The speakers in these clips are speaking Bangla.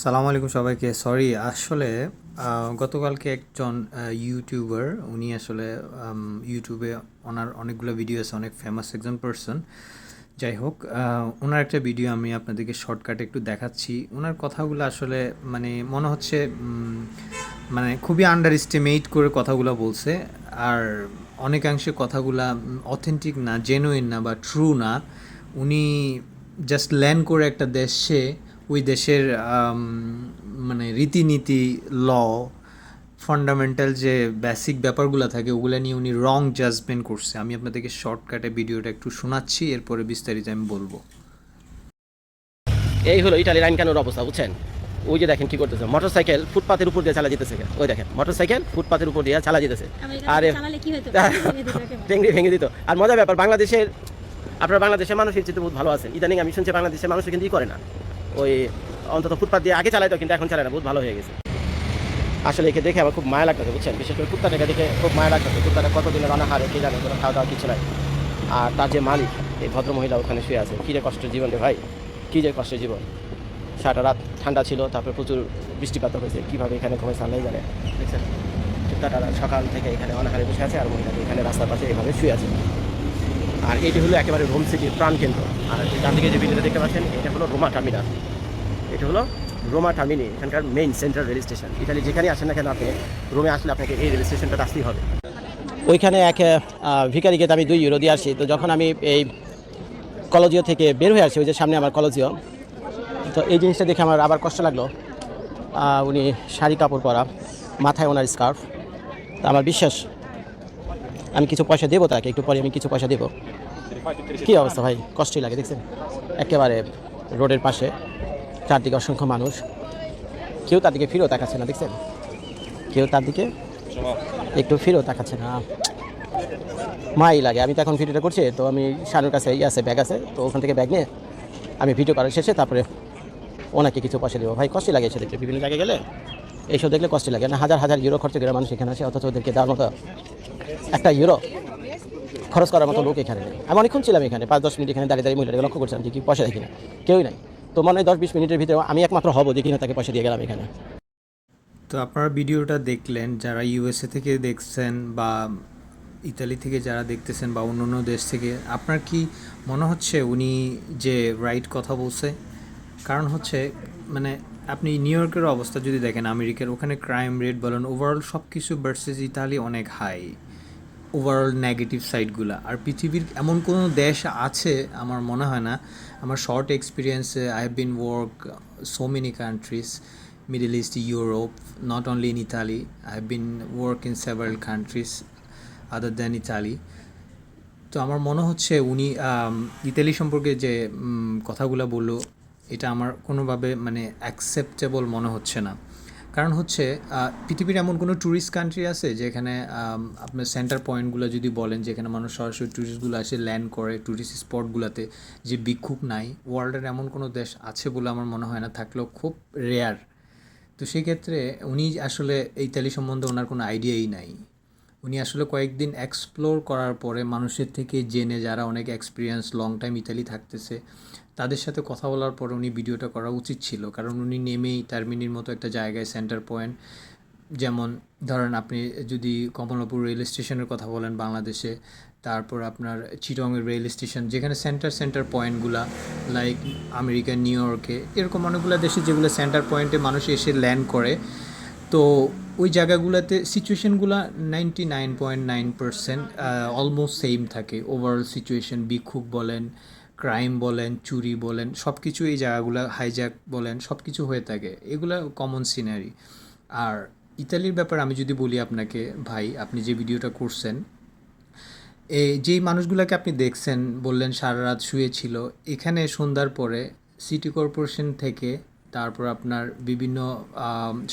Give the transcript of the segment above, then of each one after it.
সালাম আলাইকুম সবাইকে। সরি, আসলে গতকালকে একজন ইউটিউবার উনি আসলে ইউটিউবে ওনার অনেকগুলো ভিডিও আছে, অনেক ফেমাস একজন পার্সন যাই হোক ওনার একটা ভিডিও আমি আপনাদেরকে শর্টকাটে একটু দেখাচ্ছি। ওনার কথাগুলো আসলে মানে মনে হচ্ছে মানে খুবই আন্ডার এস্টিমেট করে কথাগুলো বলছে। আর অনেকাংশে কথাগুলা অথেন্টিক না জেনুইন না বা ট্রু না। উনি জাস্ট ল্যান্ড করে একটা দেশে ওই দেশের মানে রীতিনীতি ল ফান্ডামেন্টাল যে বেসিক ব্যাপারগুলো থাকে ওগুলো নিয়ে উনি রং জাজমেন্ট করছে। আমি আপনাদেরকে শর্টকাটে ভিডিওটা একটু শোনাচ্ছি এরপরে বিস্তারিত আমি বলব। এই হলো ইটালির আইন কানুন অবস্থা বুঝছেন? ওই যে দেখেন কি করতেছে মোটরসাইকেল ফুটপাতের উপর দিয়ে চালা যেতেছে ওই দেখেন মোটরসাইকেল ফুটপাতের উপর দিয়ে চালা যেতেছে আরে ভেঙে ভেঙে দিত আর মজার ব্যাপার বাংলাদেশের আপনার বাংলাদেশের মানুষের চিত্র বহুত ভালো আছেন। ইদানিং আমি শুনছি বাংলাদেশের মানুষ কিন্তু ই করে না। ওই অন্তত ফুটপাত দিয়ে আগে চালাইতো, কিন্তু এখন চালায় না, বহুত ভালো হয়ে গেছে। আসলে একে দেখে আমার খুব মায়া লাগতেছে, বুঝছেন? বিশেষ করে কুত্তাটাকে দেখে খুব মায়া লাগতেছে, কুত্তাটা কতদিনের অনাহারে, কে জানে, কোনো খাওয়া দাওয়া কিছু নাই। আর তার যে মালিক, এই ভদ্রমহিলা ওখানে শুয়ে আছে, কী যে কষ্টের জীবন রে ভাই, কী যে কষ্টের জীবন। সারাটা রাত ঠান্ডা ছিল, তারপরে প্রচুর বৃষ্টিপাত হয়েছে, কীভাবে এখানে ঘুমে সামলাই জানে। দেখছেন? কুত্তাটা সকাল থেকে এখানে অনাহারে বসে আছে, আর মহিলাটি এখানে রাস্তার পাশে এভাবে শুয়ে আছে। আর এটি হলো একেবারে রোম সিটির প্রাণকেন্দ্র। আর ডান দিকে যে বিল্ডিংটা দেখতে পাচ্ছেন, এটা হলো রোমা টার্মিনাল। এটা হলো রোমা টার্মিনি এখানকার main central rail station Italy যেখানে আসেন না কেন আপনি, রোমে আসলে আপনাকে এই রেল স্টেশনটা আসতেই হবে। ওইখানে এক তো আমি দুই ইউরো দিয়ে আসি তো যখন আমি এই কলজিও থেকে বের হয়ে আসি, ওই যে সামনে আমার কলজিও তো এই জিনিসটা দেখে আমার আবার কষ্ট লাগল। উনি শাড়ি কাপড় পরা, মাথায় ওনার স্কার্ফ তো আমার বিশ্বাস, আমি কিছু পয়সা দেবো তাকে, একটু পরে আমি কিছু পয়সা দেবো। কী অবস্থা ভাই? কষ্টই লাগে, দেখছেন? একেবারে রোডের পাশে, চারদিকে অসংখ্য মানুষ। কেউ তার দিকে ফিরেও তাকাচ্ছে না, দেখছেন? কেউ তার দিকে একটু ফিরেও তাকাচ্ছে না। মাই লাগে, আমি তো এখন ভিডিওটা করছি, তো আমি শানুর কাছে ইয়ে আছে, ব্যাগ আছে, তো ওখান থেকে ব্যাগ নিয়ে আমি ভিডিও করার শেষে তারপরে ওনাকে কিছু পয়সা দেবো। ভাই, কষ্টই লাগে এসে দেখতে, বিভিন্ন জায়গায় গেলে। এইসব দেখলে কষ্ট লাগে না। হাজার হাজার ইউরো খরচ করে মানুষ এখানে আসে, অথচ ওদেরকে দেওয়ার মতো একটা ইউরো খরচ করার মতো লোক এখানে নেই। আমি অনেকক্ষণ ছিলাম এখানে, পাঁচ, দশ মিনিট এখানে দাঁড়িয়ে দাঁড়িয়ে মহিলাকে লক্ষ্য করছিলাম যে কি পয়সা দেখি না, কেউই নাই। তো মনে হয় দশ, বিশ মিনিটের ভিতরে আমি একমাত্র হব যে কিনা তাকে পয়সা দিয়ে গেলাম এখানে। তো আপনারা ভিডিওটা দেখলেন, যারা ইউএসএ থেকে দেখছেন বা ইতালি থেকে যারা দেখতেছেন বা অন্য অন্য দেশ থেকে, আপনার কি মনে হচ্ছে উনি যে রাইট কথা বলছে? কারণ হচ্ছে মানে আপনি নিউ ইয়র্কের অবস্থা যদি দেখেন, আমেরিকার, ওখানে ক্রাইম রেট বলেন ওভারঅল সব কিছু ভার্সেস ইতালি অনেক হাই ওভারঅল নেগেটিভ সাইডগুলো আর পৃথিবীর এমন কোনো দেশ আছে, আমার মনে হয় না। আমার short এক্সপিরিয়েন্সে I have been work so many countries Middle East Europe not only in Italy I have been work in several countries other than Italy তো আমার মনে হচ্ছে উনি ইতালি সম্পর্কে যে কথাগুলো বলল, এটা আমার কোনোভাবে মানে অ্যাকসেপ্টেবল মনে হচ্ছে না। কারণ হচ্ছে পৃথিবীর এমন কোনো ট্যুরিস্ট কান্ট্রি আছে যেখানে আপনার সেন্টার পয়েন্টগুলো যদি বলেন, যেখানে মানুষ সরাসরি ট্যুরিস্টগুলো আসে ল্যান্ড করে ট্যুরিস্ট স্পটগুলোতে যে বিক্ষোভ নাই ওয়ার্ল্ডের এমন কোনো দেশ আছে বলে আমার মনে হয় না, থাকলেও খুব রেয়ার তো সেক্ষেত্রে উনি আসলে এই ইতালি সম্বন্ধে ওনার কোনো আইডিয়াই নাই। উনি আসলে কয়েকদিন এক্সপ্লোর করার পরে মানুষের থেকে জেনে যারা অনেক এক্সপিরিয়েন্স লং টাইম ইতালি থাকতেছে, তাদের সাথে কথা বলার পরে উনি ভিডিওটা করা উচিত ছিল। কারণ উনি নেমেই টার্মিনির মতো একটা জায়গায় সেন্টার পয়েন্ট যেমন ধরেন আপনি যদি কমলাপুর রেল স্টেশনের কথা বলেন বাংলাদেশে, তারপর আপনার চিটংয়ের রেল স্টেশন যেখানে সেন্টার সেন্টার পয়েন্টগুলা লাইক আমেরিকা নিউ ইয়র্কে এরকম অনেকগুলো দেশে যেগুলো সেন্টার পয়েন্টে মানুষ এসে ল্যান্ড করে। তো ওই জায়গাগুলোতে সিচুয়েশনগুলো ninety nine point nine percent almost same থাকে। ওভারঅল সিচুয়েশন বিক্ষোভ বলেন ক্রাইম বলেন, চুরি বলেন সব কিছু এই জায়গাগুলো হাইজ্যাক বলেন সব কিছু হয়ে থাকে। এগুলো কমন সিনারি আর ইতালির ব্যাপারে আমি যদি বলি আপনাকে, ভাই, আপনি যে ভিডিওটা করছেন এই যেই মানুষগুলোকে আপনি দেখছেন, বললেন সারা রাত শুয়েছিল এখানে সন্ধ্যার পরে সিটি কর্পোরেশন থেকে তারপর আপনার বিভিন্ন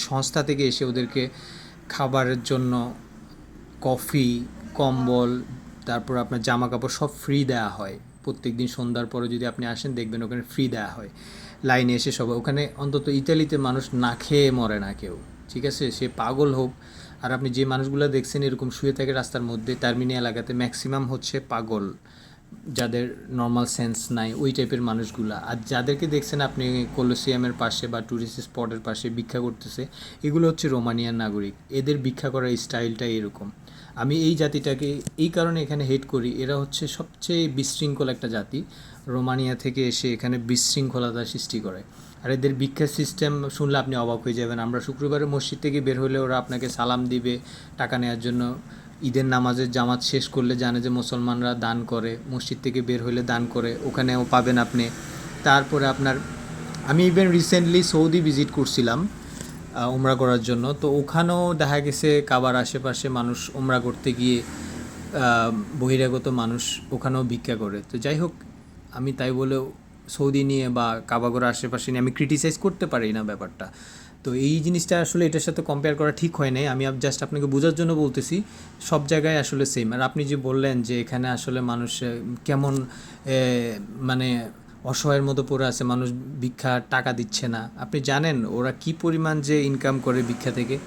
সংস্থা থেকে এসে ওদেরকে খাবারের জন্য কফি, কম্বল, তারপর আপনার জামা কাপড় সব ফ্রি দেওয়া হয়। প্রত্যেক দিন সন্ধ্যার পরে যদি আপনি আসেন, দেখবেন ওখানে ফ্রি দেওয়া হয়। লাইনে এসে সবাই, ওখানে অন্তত ইতালিতে মানুষ না খেয়ে মরে না কেউ, ঠিক আছে? সে পাগল হোক। আর আপনি যে মানুষগুলো দেখছেন এরকম শুয়ে থাকে রাস্তার মধ্যে টার্মিনি এলাকাতে ম্যাক্সিমাম হচ্ছে পাগল। যাদের নর্মাল সেন্স নাই, ওই টাইপের মানুষগুলা। আর যাদেরকে দেখছেন আপনি কোলোসিয়ামের পাশে বা ট্যুরিস্ট স্পটের পাশে ভিক্ষা করতেছে, এগুলো হচ্ছে রোমানিয়ান নাগরিক। এদের ভিক্ষা করার স্টাইলটা এরকম। আমি এই জাতিটাকে এই কারণে এখানে হেট করি। এরা হচ্ছে সবচেয়ে বিশৃঙ্খল একটা জাতি। রোমানিয়া থেকে এসে এখানে বিশৃঙ্খলতা সৃষ্টি করে। আর এদের ভিক্ষা সিস্টেম শুনলে আপনি অবাক হয়ে যাবেন। আমরা শুক্রবারে মসজিদ থেকে বের হলে ওরা আপনাকে সালাম দিবে, টাকা নেওয়ার জন্য ঈদের নামাজের জামাত শেষ করলে জানে যে মুসলমানরা দান করে, মসজিদ থেকে বের হলে দান করে, ওখানেও পাবেন আপনি। তারপরে আপনার, আমি ইভেন রিসেন্টলি সৌদি ভিজিট করছিলাম উমরা করার জন্য। তো ওখানেও দেখা গেছে কাবার আশেপাশে মানুষ উমরা করতে গিয়ে বহিরাগত মানুষ ওখানেও ভিক্ষা করে। তো যাই হোক, আমি তাই বলেও সৌদি নিয়ে বা কাবাগর আশেপাশে নিয়ে আমি ক্রিটিসাইজ করতে পারি না ব্যাপারটা। তো এই জিনিসটা আসলে এটার সাথে কম্পেয়ার করা ঠিক হয় নাই। আমি জাস্ট আপনাকে বোঝার জন্য বলতেছি, সব জায়গায় আসলে সেম আর আপনি যে বললেন যে এখানে আসলে মানুষ কেমন মানে অসহায়ের মতো পড়ে আছে, মানুষ ভিক্ষা টাকা দিচ্ছে না। আপনি জানেন ওরা কি পরিমাণ যে ইনকাম করে ভিক্ষা থেকে?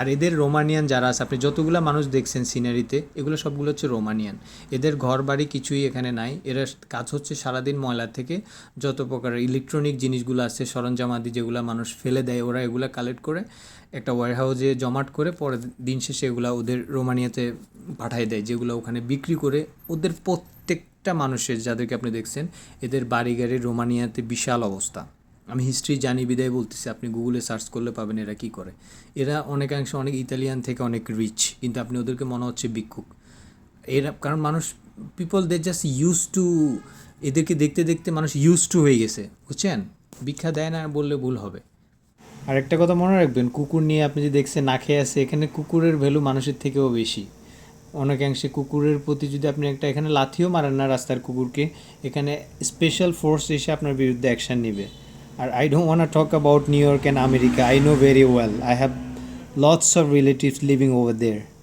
আর এদের রোমানিয়ান যারা আছে, আপনি যতগুলো মানুষ দেখছেন সিনারিতে এগুলো সবগুলো হচ্ছে রোমানিয়ান। এদের ঘর বাড়ি কিছুই এখানে নাই। এরা কাজ হচ্ছে সারাদিন ময়লা থেকে, যত প্রকারের ইলেকট্রনিক জিনিসগুলো আছে সরঞ্জামাদি যেগুলো মানুষ ফেলে দেয়, ওরা এগুলো কালেক্ট করে, একটা ওয়ারহাউসে জমাট করে পরে দিন শেষে এগুলো ওদের রোমানিয়াতে পাঠায় দেয়, যেগুলো ওখানে বিক্রি করে ওদের প্রত্যেকটা মানুষের, যাদেরকে আপনি দেখছেন, এদের বাড়ি গাড়ি রোমানিয়াতে বিশাল অবস্থা। আমি হিস্ট্রি জানি, বিদায় বলতেছি, আপনি গুগলে সার্চ করলে পাবেন এরা কি করে। এরা অনেকাংশে অনেক ইতালিয়ান থেকে অনেক রিচ কিন্তু আপনি ওদেরকে মনে হচ্ছে ভিক্ষুক। এরা, কারণ মানুষ people they just use to এদেরকে দেখতে দেখতে মানুষ ইউজ টু হয়ে গেছে, বুঝছেন? ভিক্ষা দেয় না, বললে ভুল হবে। আর একটা কথা মনে রাখবেন, কুকুর নিয়ে আপনি যে দেখছেন, না খেয়ে আছে, এখানে কুকুরের ভ্যালু মানুষের থেকেও বেশি। অনেকাংশে কুকুরের প্রতি যদি আপনি একটা এখানে লাথিও মারেন না রাস্তার কুকুরকে, এখানে স্পেশাল ফোর্স এসে আপনার বিরুদ্ধে অ্যাকশান নেবে। আর I don't want talk about New York and America I know very well I have lots of relatives living over there